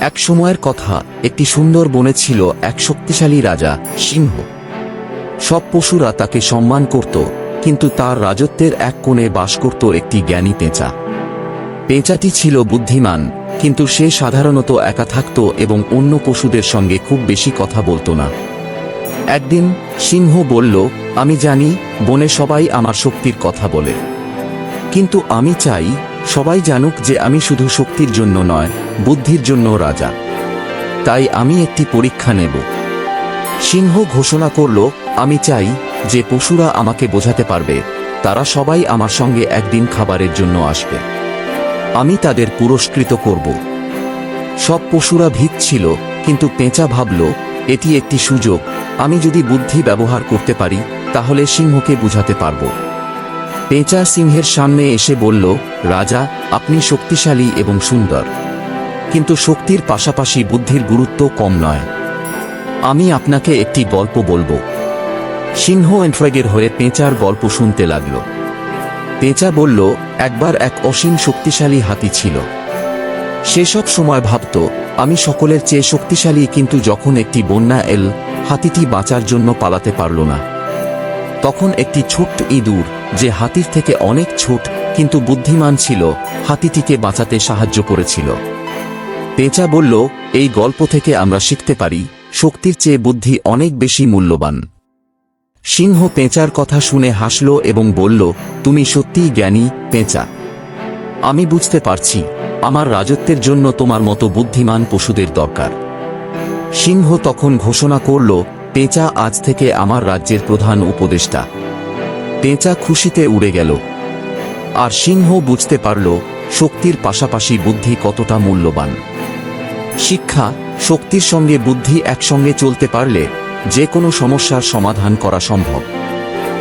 এক সময়ের কথা, একটি সুন্দর বনে ছিল এক শক্তিশালী রাজা, সিংহ। সব পশুরা তাকে সম্মান করত, কিন্তু তার রাজত্বের এক কোণে বাস করত একটি জ্ঞানী পেঁচা। পেঁচাটি ছিল বুদ্ধিমান, কিন্তু সে সাধারণত একা থাকত এবং অন্য পশুদের সঙ্গে খুব বেশি কথা বলতো না। একদিন সিংহ বলল, আমি জানি, বনে সবাই আমার শক্তির কথা বলে। কিন্তু আমি চাই সবাই জানুক যে আমি শুধু শক্তির জন্য নয়, বুদ্ধির জন্য রাজা। তাই আমি একটি পরীক্ষা নেব। সিংহ ঘোষণা করল, আমি চাই যে পশুরা আমাকে বোঝাতে পারবে, তারা সবাই আমার সঙ্গে একদিন খাবারের জন্য আসবে। আমি তাদের পুরস্কৃত করব। সব পশুরা ভীত ছিল, কিন্তু পেঁচা ভাবল, এটি একটি সুযোগ। আমি যদি বুদ্ধি ব্যবহার করতে পারি, তাহলে সিংহকে বুঝাতে পারব। পেঁচা সিংহের সামনে এসে বলল, রাজা, আপনি শক্তিশালী এবং সুন্দর। কিন্তু শক্তির পাশাপাশি বুদ্ধির গুরুত্ব কম নয়। আমি আপনাকে একটি গল্প বলব। সিংহ এন্ট্রেগের হয়ে পেঁচার গল্প শুনতে লাগল। পেঁচা বলল, একবার এক অসীম শক্তিশালী হাতি ছিল। সেসব সময় ভাবত, আমি সকলের চেয়ে শক্তিশালী, কিন্তু যখন একটি বন্যা এল, হাতিটি বাঁচার জন্য পালাতে পারল না। তখন একটি ছোট্ট ইঁদুর, যে হাতির থেকে অনেক ছোট কিন্তু বুদ্ধিমান ছিল, হাতিটিকে বাঁচাতে সাহায্য করেছিল। পেঁচা বলল, এই গল্প থেকে আমরা শিখতে পারি, শক্তির চেয়ে বুদ্ধি অনেক বেশি মূল্যবান। সিংহ পেঁচার কথা শুনে হাসল এবং বলল, তুমি সত্যিই জ্ঞানী, পেঁচা। আমি বুঝতে পারছি, আমার রাজত্বের জন্য তোমার মতো বুদ্ধিমান পশুদের দরকার। সিংহ তখন ঘোষণা করল পেঁচা আজ থেকে আমার রাজ্যের প্রধান উপদেষ্টা। পেঁচা খুশিতে উড়ে গেল। আর সিংহ বুঝতে পারল, শক্তির পাশাপাশি বুদ্ধি কতটা মূল্যবান। শিক্ষা, শক্তির সঙ্গে বুদ্ধি একসঙ্গে চলতে পারলে যে কোনো সমস্যার সমাধান করা সম্ভব।